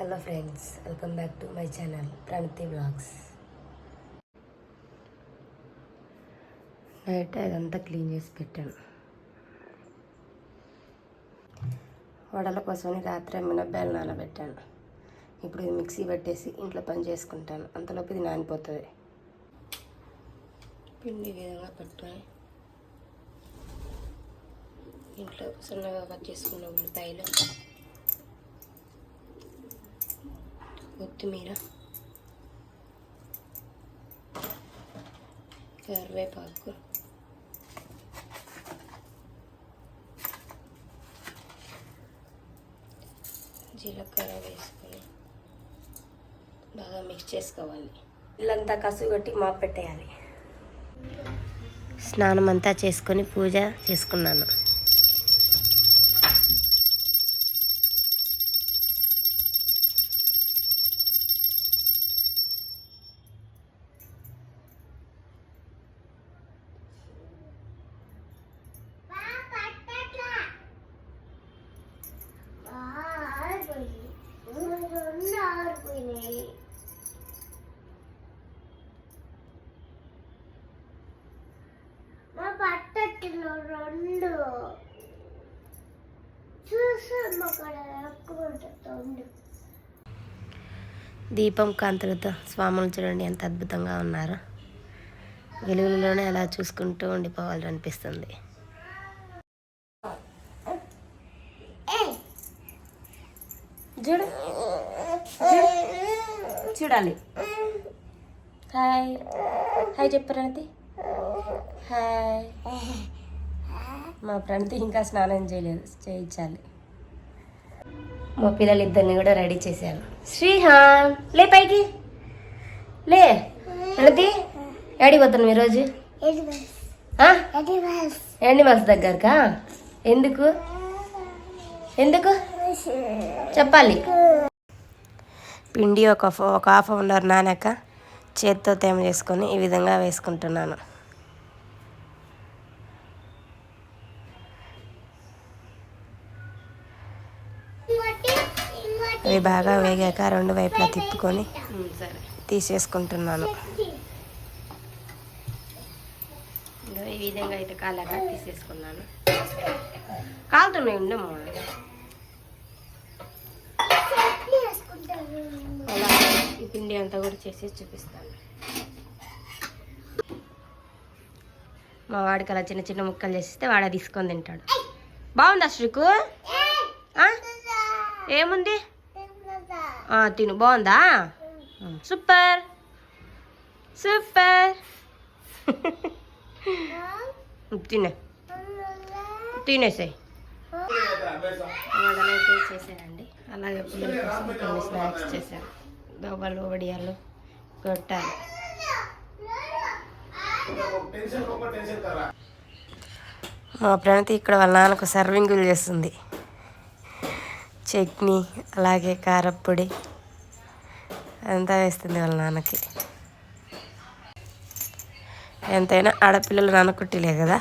Hello friends welcome back to my channel Pranathi blogs night అదంతా clean చేసి పెట్టాను. వడల కోసమని రాత్రి మినప్పాయలు నానబెట్టాను. ఇప్పుడు ఇది మిక్సీ పెట్టేసి ఇంట్లో పని చేసుకుంటాను. అంతలోపు ఇది నానిపోతుంది. పిండి విధంగా పెట్టుకొని ఇంట్లో సన్నగా కట్ చేసుకున్న ఉల్లిపాయలు కొత్తిమీర కరివేపాకు జీలకర్ర వేసుకొని బాగా మిక్స్ చేసుకోవాలి. ఇల్లంతా కసు కొట్టి మాప్ పెట్టేయాలి. స్నానం అంతా చేసుకొని పూజ చేసుకున్నాను. రెండు. దీపం కాంతులతో స్వాములు చూడండి ఎంత అద్భుతంగా ఉన్నారు. వెలుగులోనే అలా చూసుకుంటూ ఉండిపోవాలని అనిపిస్తుంది చూడు. చూడాలి. హాయ్. హాయ్ చెప్పు ప్రణతి హాయ్. మా ప్రణతి ఇంకా స్నానం చేయలేదు చేయించాలి. మా పిల్లలు ఇద్దరిని కూడా రెడీ చేశాను శ్రీహాన్ లే పైకి. లే ప్రణతి ఏడికి పోతున్నాం ఈరోజు? ఆ? యానిమల్స్ దగ్గరకా? ఎందుకు? ఎందుకు? చెప్పాలి. పిండి ఒక ఒక హాఫ్ అవర్ నానాక చేత్తో తేమ చేసుకొని ఈ విధంగా వేసుకుంటున్నాను. ఇవి బాగా వేగాక రెండు వైపులా తిప్పుకొని తీసేసుకుంటున్నాను. ఈ విధంగా అయితే కాలాక తీసేసుకున్నాను. కాలుతున్నాయి ఉండము. మా ఈ పిండి అంతా కూడా చేసి చూపిస్తాను. మా వాడికి అలా చిన్న చిన్న ముక్కలు చేసిస్తే వాడ తీసుకొని తింటాడు. బాగుందా శ్రీకు ఏముంది? తిను. బాగుందా? సూపర్. సూపర్. తినే. తినేసాయి వడలైతే చేశానండి అలాగే పిల్లల కోసం కొన్ని స్నాక్స్ చేశాను దోబలు వడియాలు గొట్టాలు మా ప్రణతి ఇక్కడ వాళ్ళ నాన్నకు సర్వింగులు చేస్తుంది. చట్నీ అలాగే కారప్పొడి అంతా వేస్తుంది వాళ్ళ నాన్నకి. ఎంతైనా ఆడపిల్లలు నాన్నకుట్టిలే కదా.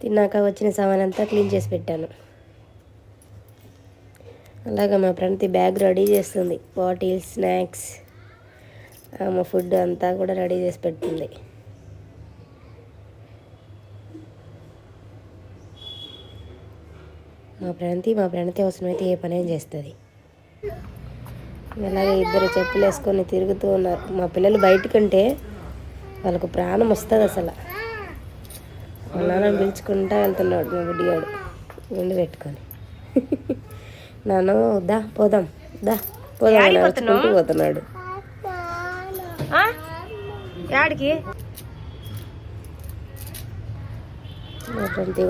తిన్నాక వచ్చిన సామాన్ అంతా క్లీన్ చేసి పెట్టాను. అలాగే మా ఫ్రెండ్ది బ్యాగ్ రెడీ చేస్తుంది. బాటిల్స్ స్నాక్స్ మా ఫుడ్ అంతా కూడా రెడీ చేసి పెడుతుంది. మా ప్రణతి మా ప్రణతి అవసరమైతే ఏ పని చేస్తుంది? అలాగే ఇద్దరు చెప్పులు వేసుకొని తిరుగుతూ ఉన్నారు. మా పిల్లలు బయటకుంటే వాళ్ళకు ప్రాణం వస్తుంది అసలు. మా నాన్న పిలుచుకుంటా వెళ్తున్నాడు మా బుడ్డిగాడు గుండు పెట్టుకొని. నాన్న దా పోదాం. దా పోదాం పోతున్నాడు. యాడికి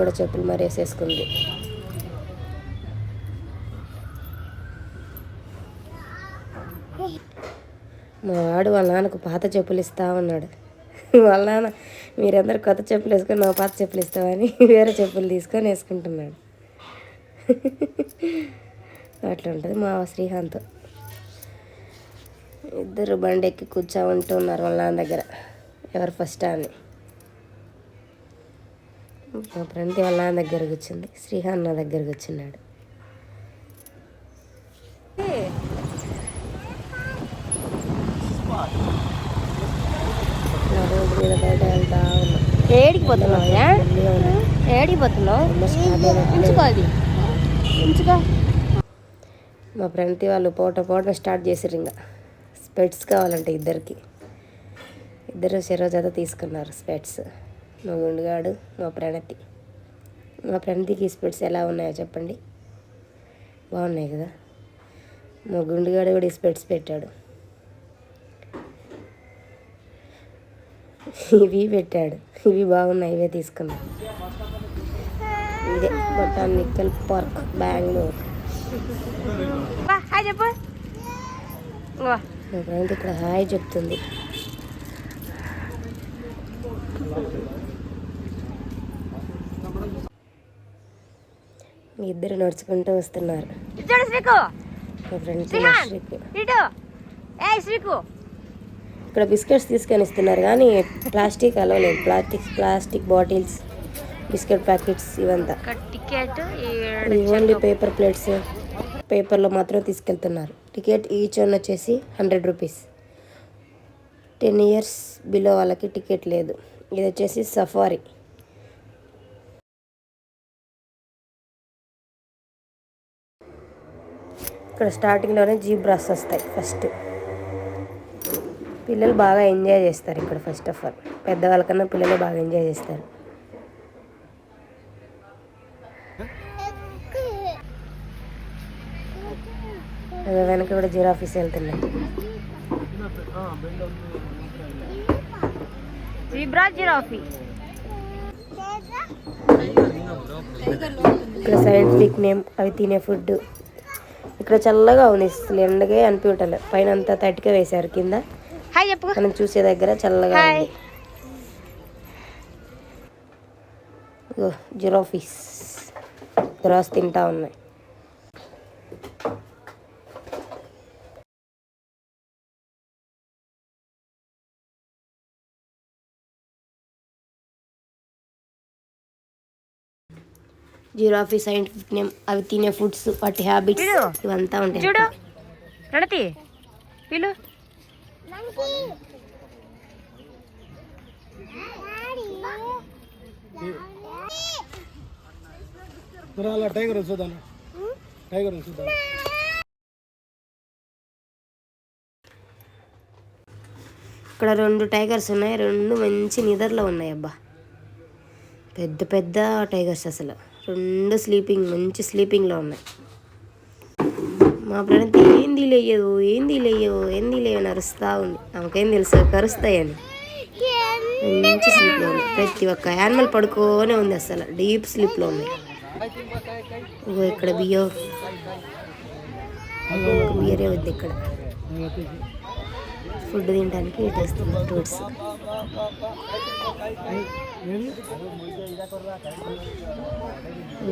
కూడా చెప్పులు మరి వేసేసుకుంది మా వాడు వాళ్ళ నాన్నకు పాత చెప్పులు ఇస్తా ఉన్నాడు. వాళ్ళ నాన్న మీరందరూ కొత్త చెప్పులు వేసుకొని నా పాత చెప్పులు ఇస్తామని వేరే చెప్పులు తీసుకొని వేసుకుంటున్నాడు. అట్లా ఉంటుంది. మా శ్రీకాంత్. ఇద్దరు బండి ఎక్కి కూర్చోమంటూ ఉన్నారు వాళ్ళ నాన్న దగ్గర. ఎవరు ఫస్ట్ అని. మా ప్రణతి వాళ్ళ నాన్న దగ్గర కూర్చుంది శ్రీహాన్ నా దగ్గర కూర్చున్నాడు నా రోడ్డు మీద బయట వెళ్తా ఉన్నా. ఏడికి పోతున్నావు. ఏడికి పోతున్నావు. ఉంచుకో అది. ఉంచుకో. మా ప్రణతి వాళ్ళు పోట పోట స్టార్ట్ చేసారు ఇంకా స్పెట్స్ కావాలంటే ఇద్దరికి. ఇద్దరు చెరో తీసుకున్నారు స్పెట్స్. మా గుండుగాడు మా ప్రణతి. మా ప్రణతికి స్పెట్స్ ఎలా ఉన్నాయో చెప్పండి. బాగున్నాయి కదా. మా గుండుగాడు కూడా స్పెట్స్ పెట్టాడు. ఇవి పెట్టాడు. ఇవి బాగున్నాయి ఇవే తీసుకున్నాం. ఇదే బొటానికల్ పార్క్ బెంగళూరు. హాయ్ చెప్పు. ఇక్కడ హాయ్ చెప్తుంది. మీ ఇద్దరు నడుచుకుంటూ వస్తున్నారు. ఇక్కడ బిస్కెట్స్ తీసుకొని ఇస్తున్నారు కానీ plastic అలవలేదు plastic plastic bottles biscuit packets ఇవంతా. Only paper plates. పేపర్లో మాత్రం తీసుకెళ్తున్నారు. టికెట్ ఈచ్ వన్ వచ్చేసి hundred rupees. Ten years below వాళ్ళకి టికెట్ లేదు. ఇది వచ్చేసి సఫారీ. ఇక్కడ స్టార్టింగ్లోనే జీబ్రాస్ వస్తాయి ఫస్ట్. పిల్లలు బాగా ఎంజాయ్ చేస్తారు ఇక్కడ ఫస్ట్ ఆఫ్ ఆల్. పెద్దవాళ్ళకన్నా పిల్లలు బాగా ఎంజాయ్ చేస్తారు. వెనక కూడా జిరాఫీస్ వెళ్తున్నాయి. జీబ్రా జిరాఫీ ఇక్కడ సైంటిఫిక్ నేమ్ అవి తినే ఫుడ్. ఇక్కడ చల్లగా ఉంది అసలు ఎండగే అనిపించలే పైన అంతా తటిక వేశారు కింద. మనం చూసే దగ్గర చల్లగా జిరాఫీస్ గ్రాస్ తింటా ఉన్నాయి. జిరాఫీ సైంటిఫిక్ నేమ్ అవి తినే ఫుడ్స్ వాటి హ్యాబిట్స్. ఇవంతా ఉంటాయి. చూడు. పిలు అలా టైగర్ చూద్దాం. టైగర్ చూద్దాం. ఇక్కడ రెండు టైగర్స్ ఉన్నాయి. రెండు మంచి నిద్రలో ఉన్నాయి అబ్బా. పెద్ద పెద్ద టైగర్స్ అసలు. రెండు స్లీపింగ్ మంచి స్లీపింగ్లో ఉన్నాయి. మా ప్రణతి ఏంది లేయదు ఏంది లేయో ఏంది లేవు అరుస్తూ ఉంది. ఆమెకేం తెలుసు కరుస్తాయని మంచి స్లీప్లో ఉంది ప్రతి ఒక్క యానిమల్ పడుకోనే ఉంది అసలు. డీప్ స్లీప్లో ఉంది ఇగో ఇక్కడ బియో బియ్యరే ఉంది ఇక్కడ. ఫుడ్ తినడానికి ఇటు వస్తుంది ఫ్రూట్స్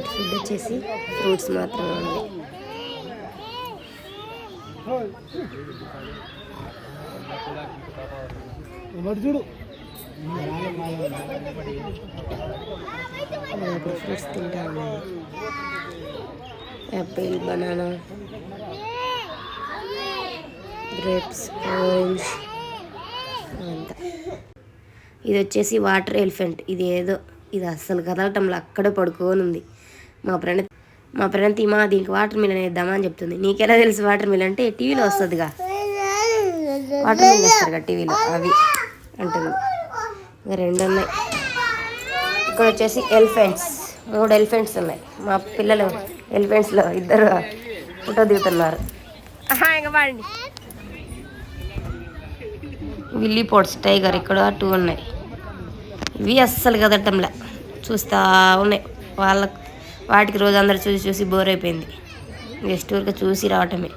ఫుడ్ వచ్చేసి ఫ్రూట్స్ మాత్రమే ఉంది. చూడు. ఫ్రూట్స్ తింటా ఉన్నాయి యాపిల్ బనానా గ్రేప్స్ ఆరెంజ్ అంతా ఇది వచ్చేసి వాటర్ ఎలిఫెంట్. ఇది ఏదో ఇది అస్సలు కదలటంలో అక్కడే పడుకొని ఉంది మా ప్రణతి మా ప్రణతి మా దీనికి వాటర్ మిలన్ వేద్దామా అని చెప్తుంది. నీకెలా తెలుసు వాటర్ మిలన్ అంటే టీవీలో వస్తుందిగా. వాటర్ మిలన్ వేస్తారు టీవీలో అవి. అంటుంది. ఇంకా రెండు ఉన్నాయి. ఇక్కడ వచ్చేసి ఎలిఫెంట్స్ మూడు ఎలిఫెంట్స్ ఉన్నాయి. మా పిల్లలు ఎలిఫెంట్స్లో ఇద్దరు ఫోటో దిగుతున్నారు. ఇంకా పాడండి విల్లీ పోట్స్ టైగర్ ఇక్కడ టూ ఉన్నాయి. ఇవి అస్సలు కదటంలా. చూస్తా ఉన్నాయి. వాళ్ళ వాటికి రోజు అందరు చూసి చూసి బోర్ అయిపోయింది. గెస్ట్ ఊరికి చూసి రావటమే.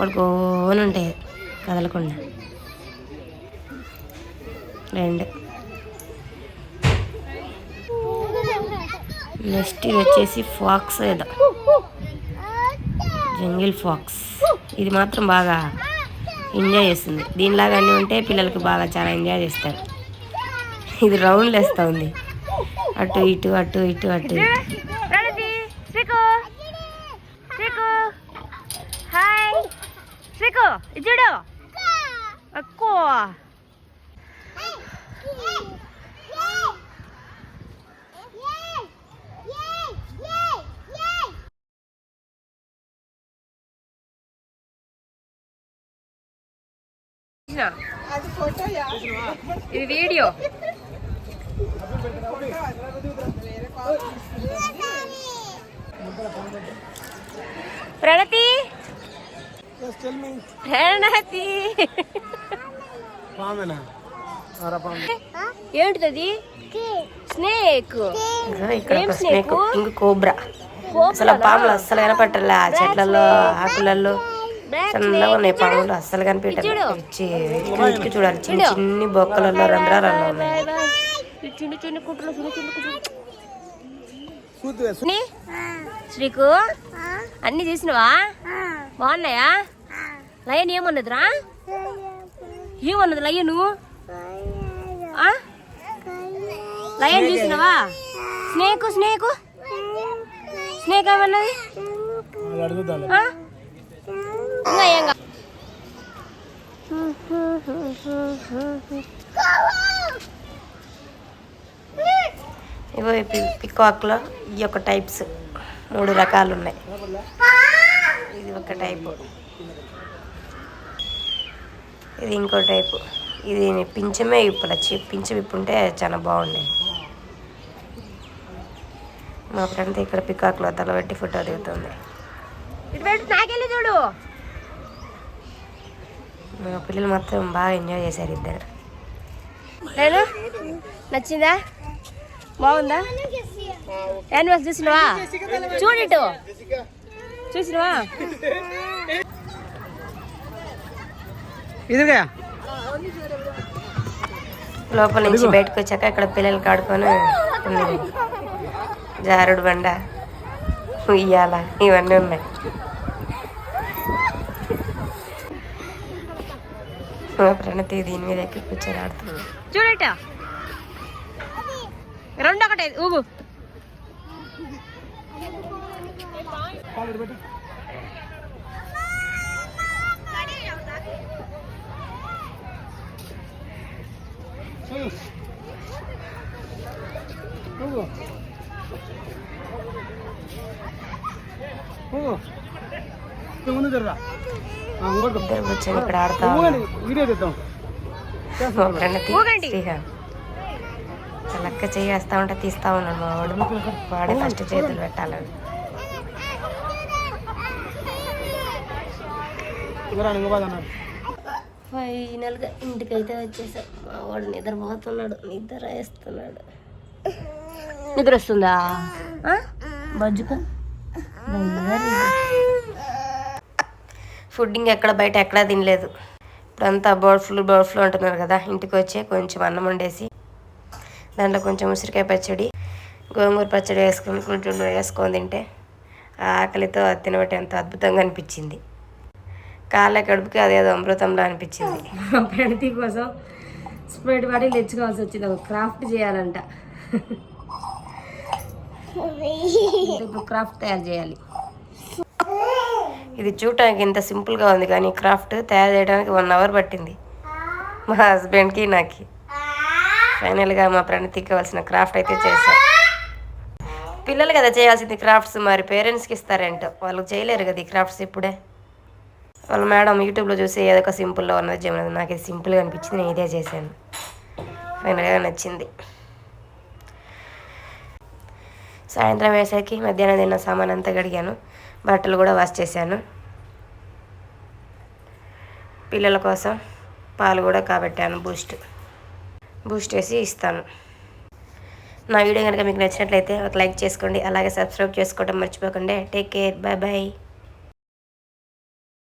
పడుకోని ఉంటాయి కదలకుండా. రెండు. నెక్స్ట్ ఇది వచ్చేసి ఫాక్స్ ఏదో. Jungle fox. ఇది మాత్రం బాగా ఎంజాయ్ చేస్తుంది. దీనిలాగా అన్నీ ఉంటే పిల్లలకి బాగా చాలా ఎంజాయ్ చేస్తారు. ఇది రౌండ్లు వేస్తూ ఉంది. అటు ఇటు అటు ఇటు అటు హాయ్. శ్రీకు ఇది చూడు. అక్కో. ఇది వీడియో. ప్రణతి? ప్రణతి. ఏంటిది స్నేక్. ఇక్కడ స్నేక్? ఇంక కోబ్రా. అసలు పాములు అస్సలు కనపట్టలే ఆ చెట్లలో ఆకులలో. సన్నగా ఉన్నాయి పాములు అస్సలు ఇటుకి చూడాలి చిన్న చిన్ని బొక్కలలో రంధ్రాలలో ఉన్నాయి చిన్న చిన్న చిన్న చిన్న? శ్రీకు? అన్ని చేసినవా? బాగున్నాయా? లయన్ ఏమన్నదిరా? ఏమన్నది లయను? ఆ? లయన్ చూసినవా? Snake snake? స్నేక్ ఏమన్నది? అది ఇంకా ఏం ఈ పికాక్లో ఈ యొక్క టైప్స్. మూడు రకాలు ఉన్నాయి ఇది ఒక టైపు. ఇది ఇంకో టైపు. ఇది పింఛమే విప్పుల పింఛం విప్పుంటే చాలా బాగుండే మా ఫ్రెండ్ ఇక్కడ పికాక్లో తలబెట్టి ఫోటో దిగుతుంది. మా పిల్లలు మొత్తం బాగా ఎంజాయ్ చేశారు ఇద్దరు. నచ్చిందా? బాగుందా? యానివర్స్ చూసినవా? చూడిటు. చూసినవా? ఇదిగా. లోపల నుంచి బయటకు వచ్చాక ఇక్కడ పిల్లలు కాడుకొని ఉన్నాయి జారుడు బండ ఉయ్యాల ఇవన్నీ ఉన్నాయి. మా ప్రణతి దీని మీద ఎక్కి కూర్చొని ఆడుతుంది చూడట. రెండు ఒకటే ఊగు. ఇద్దరు కూర్చొని ఇక్కడ ఆడుతా లక్క చేయేస్తా ఉంటే తీస్తా ఉన్నాడు మా వాడు. వాడే ఫస్ట్ చేతులు పెట్టాలని. ఫైనల్గా ఇంటికైతే వచ్చేసాం. మా వాడు నిద్రపోతున్నాడు నిద్ర వేస్తున్నాడు. నిద్ర వస్తుందా బజ్జుకో? ఫుడ్డింగ్ ఎక్కడ బయట ఎక్కడా తినలేదు. ఇప్పుడంతా బర్డ్ ఫ్లూ బర్డ్ ఫ్లూ అంటున్నారు కదా ఇంటికి వచ్చి కొంచెం అన్నం వండేసి దాంట్లో కొంచెం ఉసిరికాయ పచ్చడి గోంగూర పచ్చడి వేసుకొని కొంచెం వేసుకొని తింటే ఆ ఆకలితో తినబట్టి ఎంత అద్భుతంగా అనిపించింది. కాళ్ళ కడుపుకి అదేదో అమృతంలో అనిపించింది. ప్రణతి కోసం స్ప్రైట్ బాటిల్ తెచ్చుకోవాల్సి వచ్చింది. ఒక క్రాఫ్ట్ చేయాలంట. ఇప్పుడు క్రాఫ్ట్ తయారు చేయాలి. ఇది చూడటానికి ఇంత సింపుల్గా ఉంది కానీ క్రాఫ్ట్ తయారు చేయడానికి వన్ అవర్ పట్టింది. మా హస్బెండ్కి నాకు. ఫైనల్గా మా ప్రణతికి కావాల్సిన క్రాఫ్ట్ అయితే చేశాం. పిల్లలు కదా చేయాల్సింది క్రాఫ్ట్స్. మరి పేరెంట్స్కి ఇస్తారేంటో? వాళ్ళు చేయలేరు కదా ఈ క్రాఫ్ట్స్ ఇప్పుడే. వాళ్ళ మేడం యూట్యూబ్లో చూసి ఏదో ఒక సింపుల్లో ఉన్నది చేయమన్నది నాకు ఇది సింపుల్గా అనిపించింది నేను ఇదే చేశాను. ఫైనల్గా నచ్చింది. సాయంత్రం వేసరికి మధ్యాహ్నం తిన్న సామాన్ అంతా కడిగాను. బట్టలు కూడా వాష్ చేశాను. పిల్లల కోసం పాలు కూడా కాబట్టాను బూస్ట్. బూస్ట్ వేసి ఇస్తాను. నా వీడియో కనుక మీకు నచ్చినట్లయితే ఒక లైక్ చేసుకోండి. అలాగే సబ్స్క్రైబ్ చేసుకోవడం మర్చిపోకండి. Take care bye bye